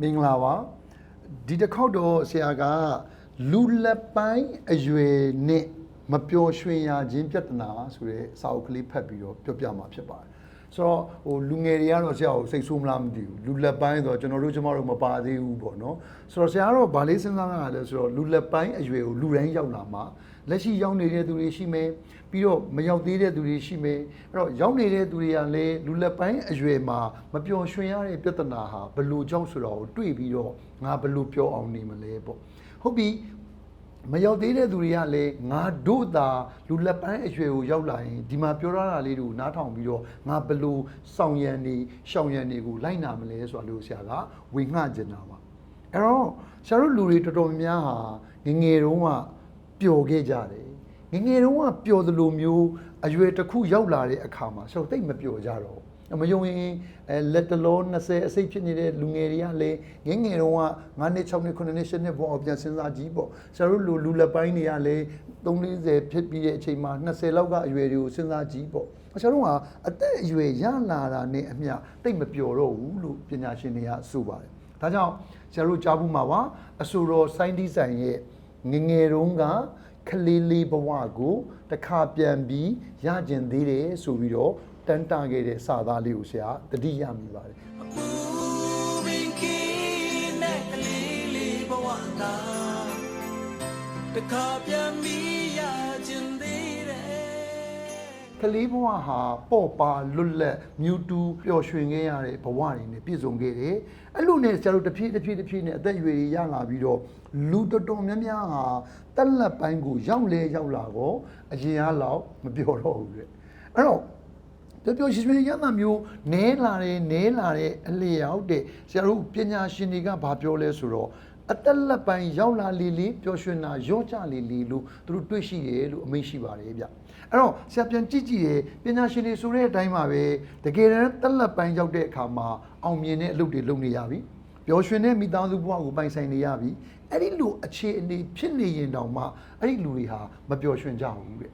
မင်္ဂလာပါဒီတစ်ခေါက်တော့ဆရာကလူလက်ပိုင်းအရွယ်နဲ့မပျော်ရွှင်ရခြင်းပြဿနာဆိုတဲ့စာအုပ်ကလေးဖတ်ပြီးတော့ပြောပြမှာဖြစ်ပါတယ်ဆိုတော့ဟိုလူငယ်တွေကတော့ဆရာကိုစိတ်ဆိုးမလားမသိဘူးလူလက်ပိုင်းဆိုတော့ကျွန်တော်တို့ကျမတို့မပါသေးဘူးပေါ့နော်ဆိုတော့ဆရာကတော့ဗာလေးစဉ်းစားတာလဲဆိုတော့လူလက်ပိုင်းအရွယ်ကိုလူတိုင်းရောက်လာမှာ လက်ရှိရောက်နေတဲ့သူတွေရှိမယ်ပြီးတော့မရောက်သေးတဲ့သူတွေရှိမယ်အဲ့တော့ရောက်နေတဲ့သူတွေကလည်းလူလက်ပိုင်းအရွယ်မှာမပျော်ရွှင်ရတဲ့ပြဿနာဟာဘယ်လိုကြောင့်ဆိုတော့ကိုတွေ့ပြီးတော့ငါဘယ်လိုပြောအောင်နေမလဲပေါ့ဟုတ်ပြီမရောက်သေးတဲ့သူတွေကလည်းငါတို့သာလူလက်ပိုင်းအရွယ်ကိုရောက်လာရင်ဒီမှာပြောရတာလေးတွေကိုနားထောင်ပြီးတော့ငါဘယ်လိုစောင့်ရံနေရှောင်ရံနေကိုလိုက်နာမလဲဆိုတာလို့ဆရာကဝေငှကျင်တာပါအဲ့တော့ဆရာတို့လူတွေတော်တော်များများဟာငယ်ငယ်တုန်းက ပျော်ခဲ့ကြတယ်ငယ်ငယ်တုန်းကပျော်သလိုမျိုးအရွယ်တစ်ခုရောက်လာတဲ့အခါမှာဆရာတို့တိတ်မပျော်ကြတော့ဘူးမယုံရင်အဲလက်တလုံး20အစိတ်ဖြစ်နေတဲ့လူငယ်တွေကလည်းငယ်ငယ်တုန်းက9နှစ်6နှစ်9နှစ်10နှစ်ဘောပြန်စဉ်းစားကြည့်ပေါ့ဆရာတို့လူလူလက်ပိုင်းတွေကလည်း340ဖြစ်ပြီးတဲ့အချိန်မှာ20လောက်ကအရွယ်တွေကိုစဉ်းစားကြည့်ပေါ့ဆရာတို့ကအသက်အရွယ်ရလာတာနဲ့အမျှတိတ်မပျော်တော့ဘူးလို့ပညာရှင်တွေကဆိုပါတယ်ဒါကြောင့်ဆရာတို့ကြားဘူးမှာပါအဆိုတော်စိုင်းဒီဇိုင်ရဲ့ ငယ်ငယ်တုန်းကခလေးလေးဘဝကိုတစ်ခါပြန်ပြီးရကျင်သေးတယ်ဆိုပြီးတော့တန်တာခဲ့တဲ့စာသားလေးကိုဆရာတတိယမိပါတယ် Moving key နဲ့ကလေးလေးဘဝတာတခါပြန်ပြီး ကလေးဘဝဟာပေါ့ပါလွတ်လပ်မြူတူပျော်ရွှင်ခဲ့ရတဲ့ဘဝတွေနဲ့ပြည့်စုံခဲ့တယ်။အဲ့လိုနဲ့ကျတို့တစ်ဖြည်းတစ်ဖြည်းတစ်ဖြည်းနဲ့အသက်အရွယ်တွေရလာပြီးတော့လူတော်တော်များများဟာတက်လက်ပိုင်းကိုရောက်လဲရောက်လာတော့အရင်အားလောက်မပြောတော့ဘူးတဲ့။အဲ့တော့ပျော်ပျော်ရွှင်ရွှင်ရတာမျိုးနဲလာတယ်နဲလာတဲ့အလျောက်တဲ့ဆရာတို့ပညာရှင်တွေကဘာပြောလဲဆိုတော့အတက်လက်ပိုင်းရောက်လာလေလေပျော်ရွှင်တာရော့ကြလေလေလို့သူတို့တွေ့ရှိတယ်လို့အမိန့်ရှိပါတယ်ဗျ အဲ့တော့ဆရာပြန်ကြည့်ကြည့်တယ်ပညာရှင်တွေဆိုတဲ့အတိုင်းပါပဲတကယ်တမ်းတက်လက်ပိုင်းရောက်တဲ့အခါမှာအောင်မြင်တဲ့အလုပ်တွေလုပ်နေရပြီပျော်ရွှင်တဲ့မိသားစုဘဝကိုပိုင်ဆိုင်နေရပြီအဲ့ဒီလိုအခြေအနေဖြစ်နေရင်တောင်မှအဲ့ဒီလူတွေဟာမပျော်ရွှင်ကြဘူးတဲ့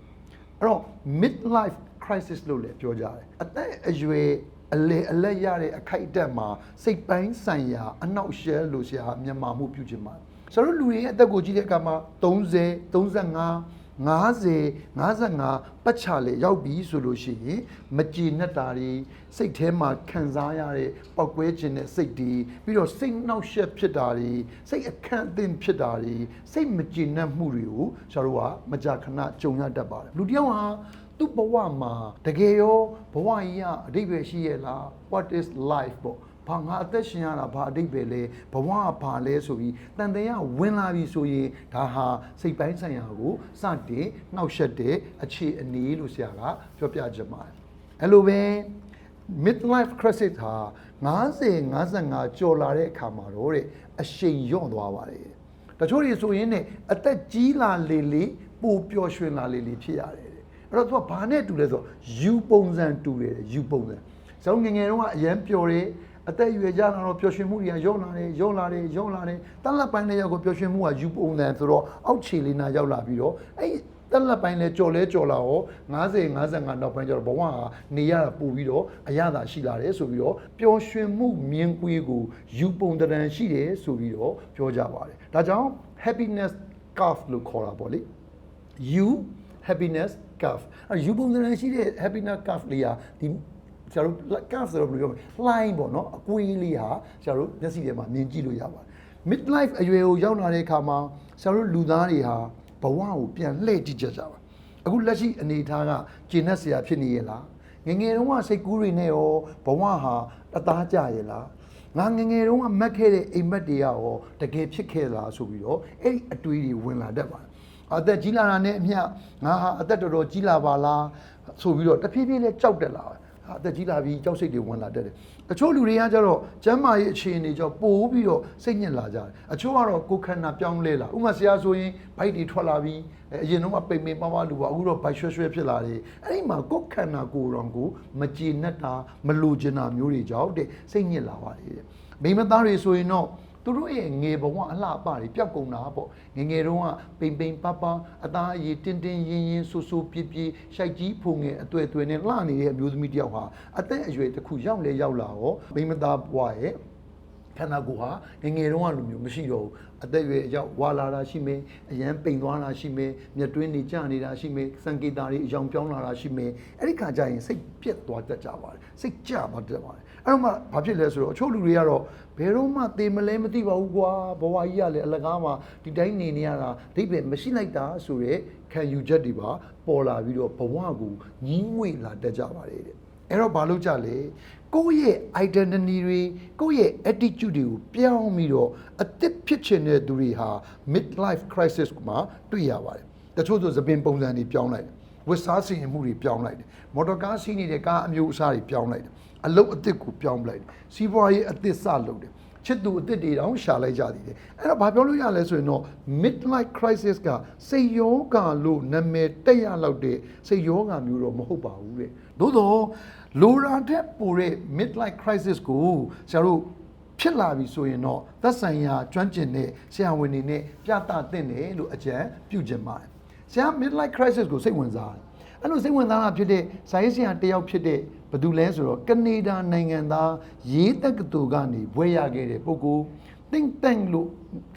အဲ့တော့ midlife crisis လို့လည်းပြောကြတယ်အသက်အရွယ်အလေအလက်ရတဲ့အခိုက်အတန့်မှာစိတ်ပိုင်းဆိုင်ရာအနောက်ရှဲလို့ဆရာမြန်မာမှုပြုချင်ပါတယ်ဆိုတော့လူတွေရဲ့အသက်ကိုကြည့်တဲ့အခါမှာ30 35 50 55ပတ်ချလေရောက်ပြီဆိုလို့ရှိရင်မကြည်နဲ့တာတွေစိတ်ထဲမှာခံစားရတဲ့ပောက်ကွဲခြင်းတဲ့စိတ်တွေပြီးတော့စိတ်နှောက်ယှက်ဖြစ်တာတွေစိတ်အခန့်အသင့်ဖြစ်တာတွေစိတ်မကြည်နပ်မှုတွေကိုကျွန်တော်တို့ကမကြာခဏကြုံရတတ်ပါတယ်လူတစ်ယောက်ဟာသူ့ဘဝမှာတကယ်ရောဘဝကြီးကအဓိပ္ပာယ်ရှိရဲ့လား what is life ပေါ့ ဘာငါအသက်ရှင်ရတာဘာအဓိပ္ပာယ်လဲဘဝကဘာလဲဆိုပြီးတန်တရားဝင်လာပြီဆိုရင်ဒါဟာစိတ်ပိုင်းဆိုင်ရာကိုစတင်နှောက်ယှက်တဲ့အခြေအနေလို့ဆရာကပြောပြချင်ပါတယ်အဲ့လိုပဲ midlife crisis ဟာ90 55ကျော်လာတဲ့အခါမှာတော့တဲ့အရှိန်ညွန့်သွားပါတယ်တချို့တွေဆိုရင်ねအသက်ကြီးလာလေလေပိုပျော်ရွှင်လာလေလေဖြစ်ရတယ်တဲ့အဲ့တော့သူကဘာနဲ့တူလဲဆိုတော့ you ပုံစံတူတယ် you ပုံစံကျွန်တော်ငယ်ငယ်တုန်းကအရန်ပျော်တယ် အသက်အရွယ်ကြလာတော့ပျော်ရွှင်မှုတွေကရော့လာတယ်ရော့လာတယ်ရော့လာတယ်တလက်ပိုင်းလေးရောက်ကိုပျော်ရွှင်မှုက you ပုံစံဆိုတော့အောက်ခြေလေးနာရောက်လာပြီးတော့အဲ့တက်လက်ပိုင်းလဲကြော်လဲကြော်လာရော90 55နောက်ပိုင်းကျတော့ဘဝကနေရတာပို့ပြီးတော့အရသာရှိလာတယ်ဆိုပြီးတော့ပျော်ရွှင်မှုမြင်ကွေးကိုယူပုံတရံရှိတယ်ဆိုပြီးတော့ပြောကြပါတယ်ဒါကြောင့် happiness curve လို့ခေါ်တာပေါ့လေ you happiness curve အဲယူပုံစံရှိတဲ့ happiness curve လေးဟာဒီ ကျွန်တော်တို့ curve ဆိုတော့ဘယ်လိုပြောမလဲ line ပေါ့နော်အကွေးလေးဟာကျွန်တော်တို့မျက်စိထဲမှာမြင်ကြည့်လို့ရပါတယ် midlife အရွယ်ကိုရောက်လာတဲ့အခါမှာကျွန်တော်တို့လူသားတွေဟာဘဝကိုပြန်လှည့်ကြည့်ကြကြပါအခုလက်ရှိအနေအထားကကျင့်တ်စရာဖြစ်နေရဲ့လားငယ်ငယ်တုန်းကစိတ်ကူးတွေနဲ့ရောဘဝဟာအသားကျရဲ့လားငါငယ်ငယ်တုန်းကမက်ခဲ့တဲ့အိမ်မက်တွေကရောတကယ်ဖြစ်ခဲ့လားဆိုပြီးတော့အဲ့ဒီအတွေးတွေဝင်လာတတ်ပါတယ်အသက်ကြီးလာတာနဲ့အမျှငါဟာအသက်တော်တော်ကြီးလာပါလားဆိုပြီးတော့တဖြည်းဖြည်းလေးကြောက်တက်လာတယ်ဟာ အသက်ကြီးလာပြီးကြောက်စိတ်တွေဝင်လာတတ်တယ်တချို့လူတွေကကျတော့ကျမ်းမာရေးအခြေအနေကြောင့်ပို့ပြီးတော့စိတ်ညစ်လာကြတယ်အချို့ကတော့ကိုယ်ခန္ဓာပြောင်းလဲလာဥပမာဆရာဆိုရင်ဘိုက်တွေထွက်လာပြီးအဲအရင်တော့ပိန်ပိန်ပါးပါးလူပါအခုတော့ဘိုက်ရွှဲရွှဲဖြစ်လာတယ်အဲ့ဒီမှာကိုယ်ခန္ဓာကိုယ်တော်ကိုမကြည်နဲ့တာမလိုချင်တာမျိုးတွေကြောင့်တဲ့စိတ်ညစ်လာပါတယ်တဲ့မိမသားတွေဆိုရင်တော့ သူတို့ရဲ့ငယ်ဘဝအလှအပတွေပျောက်ကုန်တာပေါ့ငယ်ငယ်တုန်းကပိန်ပိန်ပပအသားအရည်တင်းတင်းရင်းရင်းဆူဆူပြပြရှိုက်ကြီးဖုန်ငယ်အတွေ့အတွေ့နဲ့လှနေတဲ့အမျိုးသမီးတယောက်ဟာအသက်အရွယ်တစ်ခုရောက်လဲရောက်လာတော့မိမသားဘဝရဲ့ခန္ဓာကိုယ်ဟာငယ်ငယ်တုန်းကလိုမျိုးမရှိတော့ဘူးအသက်အရွယ်အရောက်ဝါလာတာရှိမယ်အရန်ပိန်သွားတာရှိမယ်မျက်တွင်းတွေကျနေတာရှိမယ်စံကေတာတွေအယောင်ပြောင်းလာတာရှိမယ်အဲ့ဒီခါကျရင်စိတ်ပြက်သွားတတ်ကြပါတယ်စိတ်ကြသွားတတ်ပါတယ် အဲ့တော့မှဘာဖြစ်လဲဆိုတော့အချို့လူတွေကတော့ဘယ်တော့မှသေမလဲမသိပါဘူးကွာဘဝကြီးကလည်းအလကားမှာဒီတိုင်းနေနေရတာအဓိပ္ပာယ်မရှိလိုက်တာဆိုရဲခံယူချက်တွေပါပေါ်လာပြီးတော့ဘဝကိုညှင်းငွေလာတတ်ကြပါတယ်တဲ့အဲ့တော့ဘာလို့ကြလဲကိုယ့်ရဲ့ identity တွေကိုယ့်ရဲ့ attitude တွေကိုပြောင်းပြီးတော့အသစ်ဖြစ်ချင်တဲ့သူတွေဟာ midlife crisis မှာတွေ့ရပါတယ်တချို့ဆိုသပင်ပုံစံတွေပြောင်းလိုက်တယ်ဝတ်စားစီရင်မှုတွေပြောင်းလိုက်တယ်မော်တော်ကားစီးနေတဲ့ကားအမျိုးအစားတွေပြောင်းလိုက်တယ် အလုပ်အသစ်ကိုပြောင်းလိုက်တယ်စီးပွားရေးအသစ်စလုပ်တယ်ချစ်သူအသစ်တွေတောင်ရှာလိုက်ကြသေးတယ်အဲ့တော့ဘာပြောလို့ရလဲဆိုရင်တော့ midlife crisis ကစိတ်ယောဂါလို့နာမည်တက်ရလောက်တဲ့စိတ်ယောဂါမျိုးတော့မဟုတ်ပါဘူးတဲ့သို့တော့လိုရာတဲ့ပိုတဲ့ midlife crisis ကိုဆရာတို့ဖြစ်လာပြီဆိုရင်တော့သက်ဆိုင်ရာကျွမ်းကျင်တဲ့ဆရာဝန်တွေနဲ့ပြသသင့်တယ်လို့အကြံပြုချင်ပါတယ်ဆရာ midlife crisis ကိုစိတ်ဝင်စားတယ်အဲ့လိုစိတ်ဝင်စားတာဖြစ်တဲ့စာရေးဆရာတစ်ယောက်ဖြစ်တဲ့ ဘယ်သူလဲဆိုတော့ကနေဒါနိုင်ငံသားရေးတက္ကသိုလ်ကနေဘွဲရခဲ့တဲ့ပုဂ္ဂိုလ် think tank လို့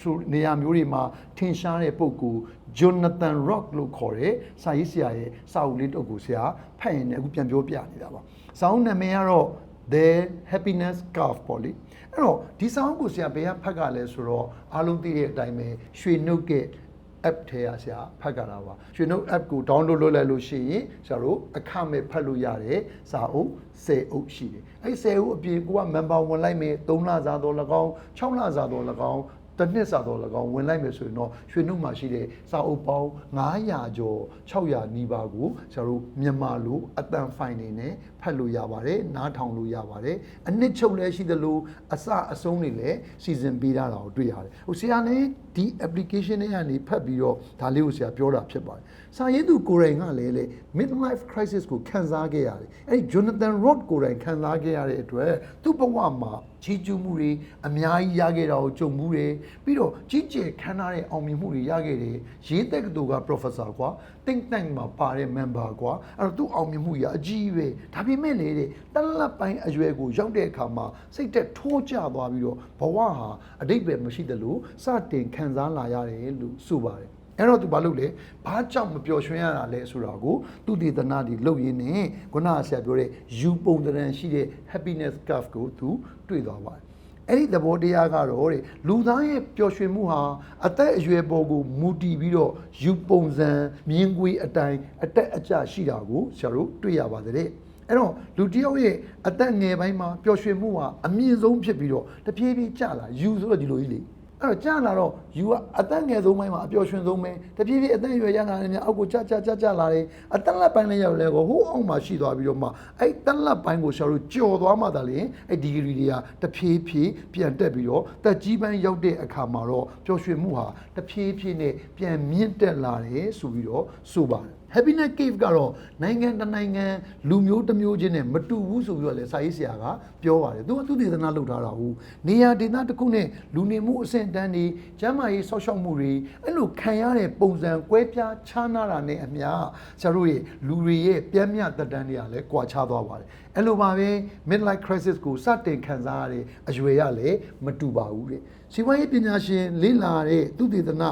ဆိုနေရာမျိုးတွေမှာထင်ရှားတဲ့ပုဂ္ဂိုလ် Jonathan Rock လို့ခေါ်တဲ့စာရေးဆရာရဲ့စာအုပ်လေးတစ်အုပ်ကိုဆရာဖတ်ရင်လည်းအခုပြန်ပြောပြနေတာပါစာအုပ်နာမည်ကတော့ The Happiness Curve ပေါ့လေအဲ့တော့ဒီစာအုပ်ကိုဆရာဘယ်ကဖတ်ကြလဲဆိုတော့အားလုံးသိတဲ့အတိုင်းပဲရွှေနှုတ်က app ထဲရဆရာဖတ်ကြတာပါရွှေနှုတ် app ကို download လုပ်လိုက်လို့ရှိရင်ဆရာတို့အခမဲ့ဖတ်လို့ရတယ်စာအုပ်10အုပ်ရှိတယ်အဲ့10အုပ်အပြင်ကိုက member ဝင်လိုက်မယ်3လစာတော့၎င်း6လစာတော့၎င်း တစ်နှစ်စာတော့၎င်းဝင်လိုက်မယ်ဆိုရင်တော့ရွှေနှုတ်မှာရှိတဲ့စာအုပ်ပေါင်း900ကျော်600နီးပါးကိုဆရာတို့မြန်မာလိုအတန်ဖိုင်နေနဲ့ဖတ်လို့ရပါတယ်နားထောင်လို့ရပါတယ်အနှစ်ချုပ်လည်းရှိသလိုအစအဆုံးတွေလည်းစီစဉ်ပေးတာကိုတွေ့ရတယ်ဟိုဆရာလည်းဒီ application တွေကနေဖတ်ပြီးတော့ဒါလေးကိုဆရာပြောတာဖြစ်ပါတယ်စာရေးသူကိုယ်တိုင်ကလည်းလေ midlife crisis ကိုခံစားခဲ့ရတယ်အဲ့ဒီ Jonathan Roth ကိုယ်တိုင်ခံစားခဲ့ရတဲ့အတွက်သူ့ဘဝမှာချီးကျူးမှုတွေအများကြီးရခဲ့တာကိုကြုံမှုတွေပြီးတော့ကြီးကျယ်ခမ်းနားတဲ့အောင်မြင်မှုတွေရခဲ့တယ်ရေးတက်ကတူက professor ကွာ think tank မှာပါတဲ့ member ကွာအဲ့တော့သူ့အောင်မြင်မှုကြီးအကြီးပဲဒါပေမဲ့လေတဲ့တလတ်ပိုင်းအရွယ်ကိုရောက်တဲ့အခါမှာစိတ်သက်ထိုးကျသွားပြီးတော့ဘဝဟာအတိတ်ပဲမရှိသလိုစတင်ခံစားလာရတယ်လို့ဆိုပါတယ် အဲ့တော့သူဘာလုပ်လဲဘာကြောင့်မပျော်ရွှင်ရတာလဲဆိုတာကိုသူတည်တနာဒီလုပ်ရင်းနဲ့ခုနကဆရာပြောတဲ့ယူပုံတရံရှိတဲ့ happiness curve ကိုသူတွေ့သွားပါတယ်အဲ့ဒီသဘောတရားကတော့တဲ့လူသားရဲ့ပျော်ရွှင်မှုဟာအသက်အရွယ်ပေါ်ကိုမူတည်ပြီးတော့ယူပုံစံမြင်ကွေးအတိုင်းအတက်အကျရှိတာကိုဆရာတို့တွေ့ရပါတယ်တဲ့အဲ့တော့လူတစ်ယောက်ရဲ့အသက်ငယ်ပိုင်းမှာပျော်ရွှင်မှုဟာအမြင့်ဆုံးဖြစ်ပြီးတော့တဖြည်းဖြည်းကျလာယူဆိုတော့ဒီလိုကြီးလေ အဲ့တော့ကြာလာတော့ယူကအသက်ငယ်ဆုံးပိုင်းမှာအပျော်ရွှင်ဆုံးပဲတဖြည်းဖြည်းအသက်အရွယ်ရလာတယ်များအောက်ကိုကြာကြာကြာကြာလာတယ်အသက်လက်ပိုင်းလည်းရောက်လဲကိုဟိုးအောင်မှာရှိသွားပြီးတော့မှအဲ့တက်လက်ပိုင်းကိုရှာလို့ကြော်သွားမှသာလေအဲ့ဒီဂရီတွေကတဖြည်းဖြည်းပြန်တက်ပြီးတော့တက်ကြီးပိုင်းရောက်တဲ့အခါမှာတော့ပျော်ရွှင်မှုဟာတဖြည်းဖြည်းနဲ့ပြန်မြင့်တက်လာတယ်ဆိုပြီးတော့ဆိုပါတယ် happiness cave ကတော့နိုင်ငံတစ်နိုင်ငံလူမျိုးတစ်မျိုးချင်းနဲ့မတူဘူးဆိုပြီးတော့လေစာရေးဆရာကပြောပါတယ်သူကသူဒေသနာလုပ်ထားတာဟုတ်နေရာဒေသတစ်ခုနဲ့လူနေမှုအဆင့်အတန်းတွေကျန်းမာရေးဆောက်ရှောက်မှုတွေအဲ့လိုခံရတဲ့ပုံစံကွဲပြားခြားနာတာနဲ့အမျှဆရာတို့ရဲ့လူတွေရဲ့ပြင်းပြသက်တမ်းတွေကလည်းကွာခြားသွားပါတယ်အဲ့လိုပါပဲ midlife crisis ကိုစတင်ခံစားရတဲ့အရွယ်ရလည်းမတူပါဘူးတဲ့ စီးပွားရေးပညာရှင်လေ့လာတဲ့သူတေသနာ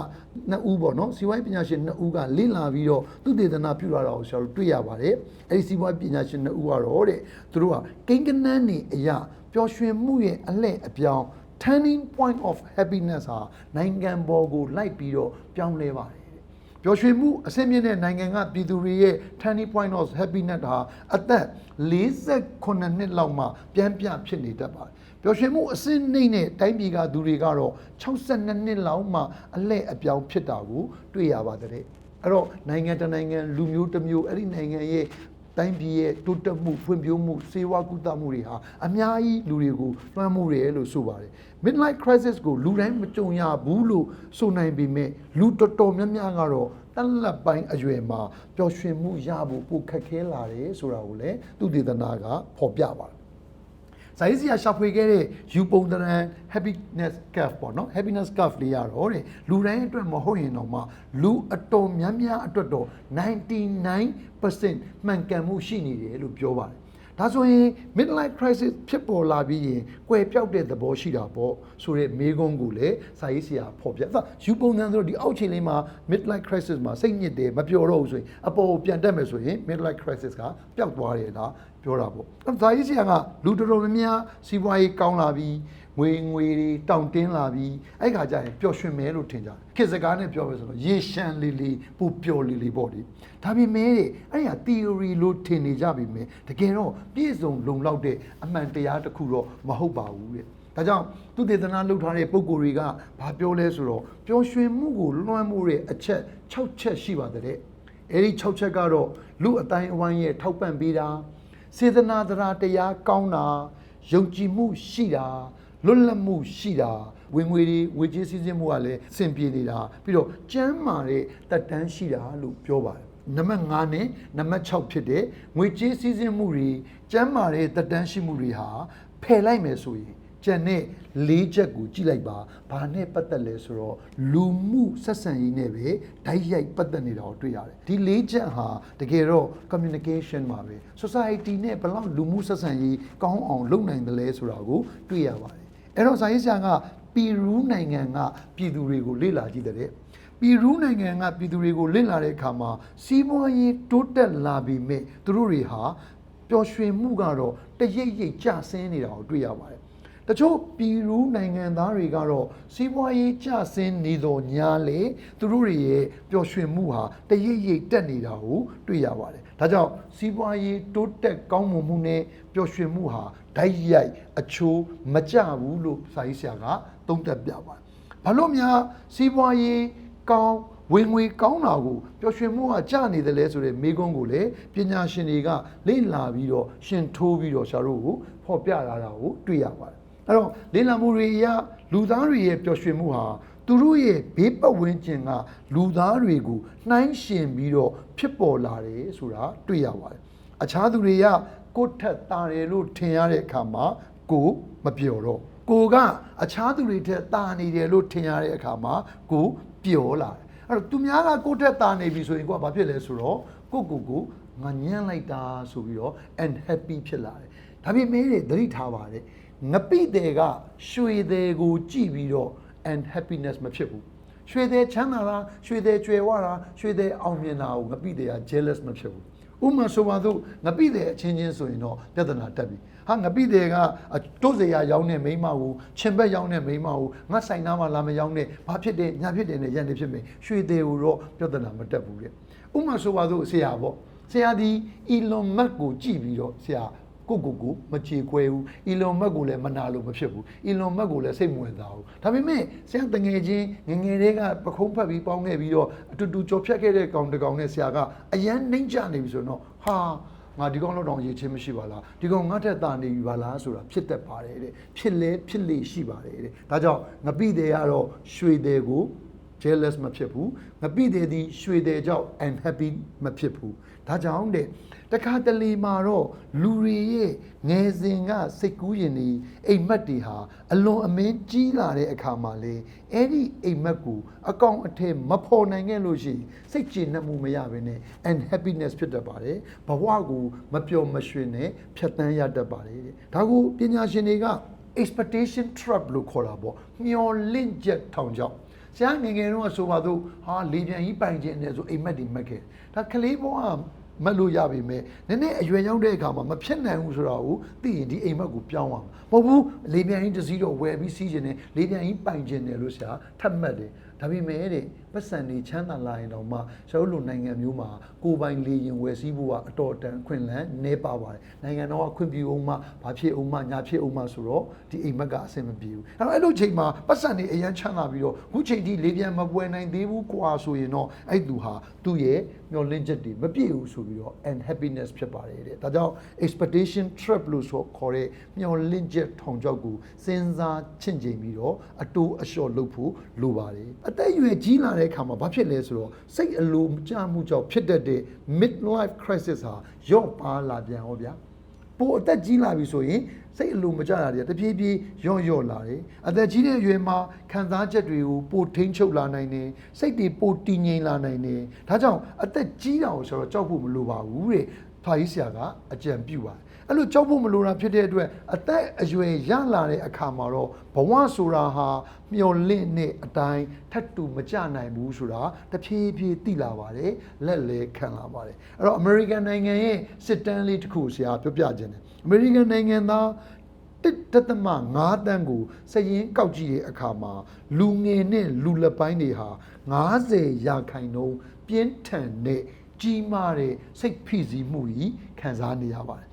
နှစ်ဦးပေါ့နော်စီးပွားရေးပညာရှင်နှစ်ဦးကလေ့လာပြီးတော့သူတေသနာပြုလာတာကိုဆရာတို့တွေ့ရပါတယ်အဲ့ဒီစီးပွားရေးပညာရှင်နှစ်ဦးကတော့တဲ့သူတို့ကကိန်းကနန်းနေအရာပျော်ရွှင်မှုရဲ့အလှည့်အပြောင်း turning point of happiness ဟာနိုင်ငံပေါ်ကိုလိုက်ပြီးတော့ပြောင်းလဲပါတယ်တဲ့ပျော်ရွှင်မှုအဆင့်မြင့်တဲ့နိုင်ငံကပြည်သူတွေရဲ့ turning point of happiness ဟာအသက်48နှစ်လောက်မှပြန်ပြဖြစ်နေတတ်ပါတယ် ပျော်ရွှင်မှုအဆင့်နှိမ့်တဲ့တိုင်းပြည်ကသူတွေကတော့62နှစ်လောက်မှအလှည့်အပြောင်းဖြစ်တာကိုတွေ့ရပါတယ်တဲ့အဲ့တော့နိုင်ငံတစ်နိုင်ငံလူမျိုးတစ်မျိုးအဲ့ဒီနိုင်ငံရဲ့တိုင်းပြည်ရဲ့တိုးတက်မှုဖွံ့ဖြိုးမှုစေဝါကုသမှုတွေဟာအများကြီးလူတွေကိုလွှမ်းမိုးတယ်လို့ဆိုပါတယ် midlife crisis ကိုလူတိုင်းမကြုံရဘူးလို့ဆိုနိုင်ပေမဲ့လူတော်တော်များများကတော့တလက်ပိုင်းအရွယ်မှာပျော်ရွှင်မှုရဖို့ပိုခက်ခဲလာတယ်ဆိုတာကိုလည်းသူဒေသနာကဖော်ပြပါတယ် ဇာတိစီယာရှာဖွေခဲ့တဲ့ယူပုံတရန် happiness curve ပေါ့နော် happiness curve လေးရတော့တဲ့လူတိုင်းအတွက်မဟုတ်ရင်တော့မှလူအတော်များများအတွက်တော့99%မှန်ကန်မှုရှိနေတယ်လို့ပြောပါတယ် ဒါဆိုရင် midlife crisis ဖြစ်ပေါ်လာပြီးရင်ကွယ်ပြောက်တဲ့သဘောရှိတာပေါ့ဆိုတဲ့မေးခွန်းကိုလည်းစာရေးဆရာဖော်ပြအဲ့ယူပုံစံဆိုတော့ဒီအောက်ခြေလေးမှာ midlife crisis မှာစိတ်ညစ်တယ်မပျော်တော့ဘူးဆိုရင်အပေါ်ကိုပြန်တက်မယ်ဆိုရင် midlife crisis ကပျောက်သွားတယ်လားပြောတာပေါ့အဲ့ဒါစာရေးဆရာကလူတော်တော်များများစီးပွားရေးကောင်းလာပြီး ငွေငွေတွေတောင့်တင်းလာပြီးအဲ့ခါကျရင်ပျော်ရွှင်မယ်လို့ထင်ကြတယ်ခေတ်စကားနဲ့ပြောမယ်ဆိုတော့ရေရှမ်းလေးလေးပူပျော်လေးလေးပေါ့ဒီဒါပေမဲ့တဲ့အဲ့ဒီဟာ theory လို့ထင်နေကြပြီမယ်တကယ်တော့ပြည့်စုံလုံလောက်တဲ့အမှန်တရားတစ်ခုတော့မဟုတ်ပါဘူးတဲ့ဒါကြောင့်သူတေသနာလုပ်ထားတဲ့ပုံကိုယ်တွေကဘာပြောလဲဆိုတော့ပျော်ရွှင်မှုကိုလွှမ်းမိုးတဲ့အချက်6ချက်ရှိပါတဲ့အဲ့ဒီ6ချက်ကတော့လူအတိုင်းအဝိုင်းရဲ့ထောက်ပံ့ပေးတာစေတနာတရားတရားကောင်းတာယုံကြည်မှုရှိတာ လွတ်လပ်မှုရှိတာဝင်ငွေတွေဝေကြေးစည်းစိမ်မှုကလည်းစင်ပြေနေတာပြီးတော့ကျမ်းမာတဲ့တက်တန်းရှိတာလို့ပြောပါတယ်နံပါတ်5နဲ့နံပါတ်6ဖြစ်တဲ့ငွေကြေးစည်းစိမ်မှုတွေကျမ်းမာတဲ့တက်တန်းရှိမှုတွေဟာဖယ်လိုက်မယ်ဆိုရင်ကျန်တဲ့၄ချက်ကိုကြည့်လိုက်ပါဘာနဲ့ပတ်သက်လဲဆိုတော့လူမှုဆက်ဆံရေးနဲ့ပဲဓာတ်ရိုက်ပတ်သက်နေတာကိုတွေ့ရတယ်ဒီ၄ချက်ဟာတကယ်တော့ communication မှာပဲ society နဲ့ဘယ်လောက်လူမှုဆက်ဆံရေးကောင်းအောင်လုပ်နိုင်တယ်လဲဆိုတာကိုတွေ့ရပါတယ် အဲ့တော့စာရေးဆရာကပီရူးနိုင်ငံကပြည်သူတွေကိုလေ့လာကြည့်တဲ့ပီရူးနိုင်ငံကပြည်သူတွေကိုလေ့လာတဲ့အခါမှာစီးပွားရေးတိုးတက်လာပြီမဲ့သူတို့တွေဟာပျော်ရွှင်မှုကတော့တရိပ်ရိပ်ကျဆင်းနေတာကိုတွေ့ရပါတယ်တချို့ပြည်ရူးနိုင်ငံသားတွေကတော့စီးပွားရေးကျဆင်းနေတော်ညာလေသူတို့တွေရဲ့ပျော်ရွှင်မှုဟာတရိပ်ရိပ်တက်နေတာကိုတွေ့ရပါတယ် ဒါကြောင့်စီးပွားရေးတိုးတက်ကောင်းမွန်မှုနဲ့ပျော်ရွှင်မှုဟာဓာတ်ရိုက်အချိုးမကျဘူးလို့စာရေးဆရာကသုံးသပ်ပြပါတယ်ဘာလို့များစီးပွားရေးကောင်းဝင်ငွေကောင်းတာကိုပျော်ရွှင်မှုကကျနေတယ်လဲဆိုတဲ့မိကုန်းကိုလည်းပညာရှင်တွေကလေ့လာပြီးတော့ရှင်ထိုးပြီးတော့ဆရာတို့ကိုဖော်ပြလာတာကိုတွေ့ရပါတယ်အဲ့တော့လေ့လာမှုတွေအရလူသားတွေရဲ့ပျော်ရွှင်မှုဟာသူတို့ရဲ့ဘေးပတ်ဝန်းကျင်ကလူသားတွေကိုနှိုင်းယှဉ်ပြီးတော့ ဖြစ်ပေါ်လာတယ်ဆိုတာတွေ့ရပါတယ်အခြားသူတွေကကိုယ့်ထက်တာတယ်လို့ထင်ရတဲ့အခါမှာကိုမပြောတော့ကိုကအခြားသူတွေထက်တာနေတယ်လို့ထင်ရတဲ့အခါမှာကိုပျော်လာတယ်အဲ့တော့သူများကကိုယ့်ထက်တာနေပြီဆိုရင်ကိုကဘာဖြစ်လဲဆိုတော့ကိုကိုကိုငါညံ့လိုက်တာဆိုပြီးတော့ unhappy ဖြစ်လာတယ်ဒါပေမဲ့သတိထားပါတယ်ငပိတဲ့ကရွှေတဲ့ကိုကြည့်ပြီးတော့ unhappiness မဖြစ်ဘူး ရွှေတဲ့ချမ်းသာတာရွှေတဲ့ကြွယ်ဝတာရွှေတဲ့အောင်မြင်တာကိုငပိတဲ့က jealous မဖြစ်ဘူးဥမာဆိုပါစို့ငပိတဲ့အချင်းချင်းဆိုရင်တော့ပြဿနာတက်ပြီဟာငပိတဲ့ကတိုးစရာရောင်းတဲ့မိန်းမကိုချင်ဘက်ရောင်းတဲ့မိန်းမကိုငါဆိုင်သားမှလာမရောင်းတဲ့ဘာဖြစ်တဲ့ညာဖြစ်တယ်နဲ့ရန်နေဖြစ်မယ်ရွှေတဲ့ကိုတော့ပြဿနာမတက်ဘူးတဲ့ဥမာဆိုပါစို့ဆရာပေါ့ဆရာဒီ Elon Musk ကိုကြည့်ပြီးတော့ဆရာ ကိုကိုကိုမချေခွဲဘူးအီလွန်မက်ကိုလည်းမနာလို့မဖြစ်ဘူးအီလွန်မက်ကိုလည်းစိတ်မဝင်စားဘူးဒါပေမဲ့ဆရာတငယ်ချင်းငငယ်တွေကပခုံးဖက်ပြီးပေါင်းခဲ့ပြီးတော့အတူတူကြော်ဖြတ်ခဲ့တဲ့ကောင်တကောင်နဲ့ဆရာကအရန်နှိမ့်ချနေပြီဆိုတော့ဟာငါဒီကောင်လောက်တောင်ရေးချင်းမရှိပါလားဒီကောင်ငါထက်တာနေပြီပါလားဆိုတာဖြစ်တတ်ပါတယ်တဲ့ဖြစ်လဲဖြစ်လေရှိပါတယ်တဲ့ဒါကြောင့်ငပိတဲ့ကတော့ရွှေတဲ့ကို jealous မဖြစ်ဘူးငပိတဲ့ဒီရွှေတဲ့ကြောင့် unhappy မဖြစ်ဘူးဒါကြောင့်တဲ့တခါတလေမှာတော့လူတွေရဲ့ငယ်စဉ်ကစိတ်ကူးရင်ဒီအိမ်မက်တွေဟာအလွန်အမင်းကြီးလာတဲ့အခါမှာလေအဲ့ဒီအိမ်မက်ကိုအကောင်အထည်မဖော်နိုင်ခဲ့လို့ရှိရင်စိတ်ကျေနပ်မှုမရဘဲနဲ့ unhappiness ဖြစ်တတ်ပါတယ်ဘဝကိုမပျော်မရွှင်နဲ့ဖြတ်တန်းရတတ်ပါတယ်တဲ့ဒါကိုပညာရှင်တွေက expectation trap လို့ခေါ်တာပေါ့မျော်လင့်ချက်ထောင်ချောက် ဆရာငယ်ငယ်တုန်းကဆိုပါတော့ဟာလေပြန်ကြီးပိုင်ခြင်းနဲ့ဆိုအိမ်မက်တွေမက်ခဲ့ဒါကလေးဘဝမက်လို့ရပြီမဲ့နည်းနည်းအရွယ်ရောက်တဲ့အခါမှာမဖြစ်နိုင်ဘူးဆိုတာကိုသိရင်ဒီအိမ်မက်ကိုပြောင်းအောင်မဟုတ်ဘူးလေပြန်ကြီးတစ်စီးတော့ဝယ်ပြီးစီးခြင်းနဲ့လေပြန်ကြီးပိုင်ခြင်းနဲ့လို့ဆရာထပ်မှတ်တယ် ဒါပေမဲ့တဲ့ပတ်စံနေချမ်းသာလာရင်တော့မှကျွန်တော်တို့နိုင်ငံမျိုးမှာကိုယ်ပိုင်လေရင်ဝယ်စည်းဖို့ကအတော်တန်ခွင့်လန်းနေပါပါတယ်နိုင်ငံတော်ကခွင့်ပြုအောင်မှဘာဖြစ်အောင်မှညာဖြစ်အောင်မှဆိုတော့ဒီအိမ်မက်ကအဆင်မပြေဘူးအဲ့တော့အဲ့လိုချိန်မှာပတ်စံနေအရန်ချမ်းသာပြီးတော့ခုချိန်ထိလေပြန်မပွဲနိုင်သေးဘူးကွာဆိုရင်တော့အဲ့သူဟာသူ့ရဲ့မျောလင့်ချက်တွေမပြည့်ဘူးဆိုပြီးတော့ unhappiness ဖြစ်ပါတယ်တဲ့ဒါကြောင့် expectation trap လို့ဆိုခေါ်တဲ့မျောလင့်ချက်ထောင်ချောက်ကိုစဉ်းစားချင့်ချိန်ပြီးတော့အတိုးအလျှော့လုပ်ဖို့လိုပါတယ်အသက်အရွယ်ကြီးလာတဲ့အခါမှာဘာဖြစ်လဲဆိုတော့စိတ်အလိုမကျမှုကြောင့်ဖြစ်တတ်တဲ့ midlife crisis ဟာရော့ပါလာပြန်ဟောဗျာပိုအသက်ကြီးလာပြီဆိုရင်စိတ်အလိုမကျတာတွေတဖြည်းဖြည်းရော့ရော့လာတယ်အသက်ကြီးတဲ့အရွယ်မှာခံစားချက်တွေကိုပိုထိန်းချုပ်လာနိုင်တယ်စိတ်တွေပိုတည်ငြိမ်လာနိုင်တယ်ဒါကြောင့်အသက်ကြီးတာကိုဆိုတော့ကြောက်ဖို့မလိုပါဘူးတဲ့ ဖာကြီးဆရာကအကြံပြုပါတယ်အဲ့လိုကြောက်ဖို့မလိုတာဖြစ်တဲ့အတွက်အသက်အရွယ်ရလာတဲ့အခါမှာတော့ဘဝဆိုတာဟာမျော်လင့်တဲ့အတိုင်းထပ်တူမကြနိုင်ဘူးဆိုတာတဖြည်းဖြည်းသိလာပါတယ်လက်လဲခံလာပါတယ်အဲ့တော့ American နိုင်ငံရဲ့စစ်တမ်းလေးတစ်ခုဆရာပြောပြခြင်းတယ် American နိုင်ငံသားတစ်တသမ9တန်းကိုစရင်ကောက်ကြည့်တဲ့အခါမှာလူငယ်နဲ့လူလက်ပိုင်းတွေဟာ90ရာခိုင်နှုန်းပြင်းထန်တဲ့ ကြီးမားတဲ့စိတ်ဖိစီးမှုကြီးခံစားနေရပါတယ်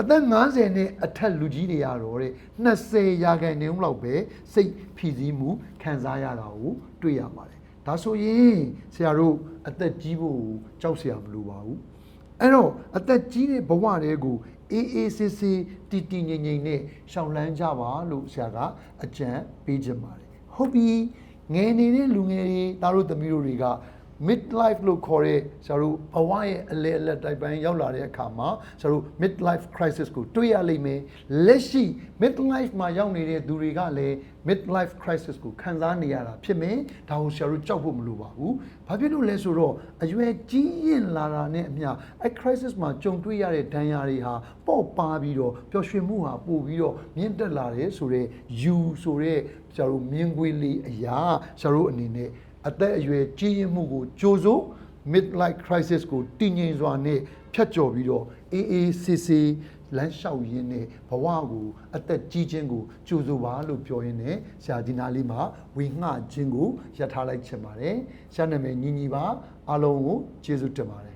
အသက်90နဲ့အထက်လူကြီးတွေရတော့တဲ့20ရာခိုင်နှုန်းလောက်ပဲစိတ်ဖိစီးမှုခံစားရတာကိုတွေ့ရပါတယ်ဒါဆိုရင်ဆရာတို့အသက်ကြီးဖို့ကြောက်စရာမလိုပါဘူးအဲ့တော့အသက်ကြီးတဲ့ဘဝတွေကိုအေးအေးဆေးဆေးတည်တည်ငြိမ်ငြိမ်နဲ့ရှောင်လန်းကြပါလို့ဆရာကအကြံပေးချင်ပါတယ်ဟုတ်ပြီငယ်နေတဲ့လူငယ်တွေသားတို့သမီးတို့တွေက mid life လို့ခေါ်တဲ့ဆရာတို့ဘဝရဲ့အလဲအလက်တိုက်ပိုင်းရောက်လာတဲ့အခါမှာဆရာတို့ mid life crisis ကိုတွေ့ရလိမ့်မယ်လက်ရှိ mid life မှာရောက်နေတဲ့သူတွေကလည်း mid life crisis ကိုခံစားနေရတာဖြစ်မယ်ဒါကိုဆရာတို့ကြောက်ဖို့မလိုပါဘူးဘာဖြစ်လို့လဲဆိုတော့အရွယ်ကြီးရင်လာတာနဲ့အမျှအဲ crisis မှာကြုံတွေ့ရတဲ့ဒဏ်ရာတွေဟာပေါ့ပါပြီးတော့ပျော်ရွှင်မှုဟာပို့ပြီးတော့မြင့်တက်လာတယ်ဆိုတော့ you ဆိုတဲ့ဆရာတို့မြင်ကွေးလေးအရာဆရာတို့အနေနဲ့ အသက်အရွယ်ကြီးရင်မှုကိုကြိုးစိုး midlife crisis ကိုတည်ငြိမ်စွာနဲ့ဖြတ်ကျော်ပြီးတော့အေးအေးဆေးဆေးလမ်းလျှောက်ရင်းနဲ့ဘဝကိုအသက်ကြီးခြင်းကိုကြိုးစိုးပါလို့ပြောရင်းနဲ့ဆရာဒီနာလေးမှာဝေငှခြင်းကိုရထားလိုက်ချင်ပါတယ်။ဆရာနာမည်ညီညီပါအားလုံးကိုကျေးဇူးတင်ပါတယ်။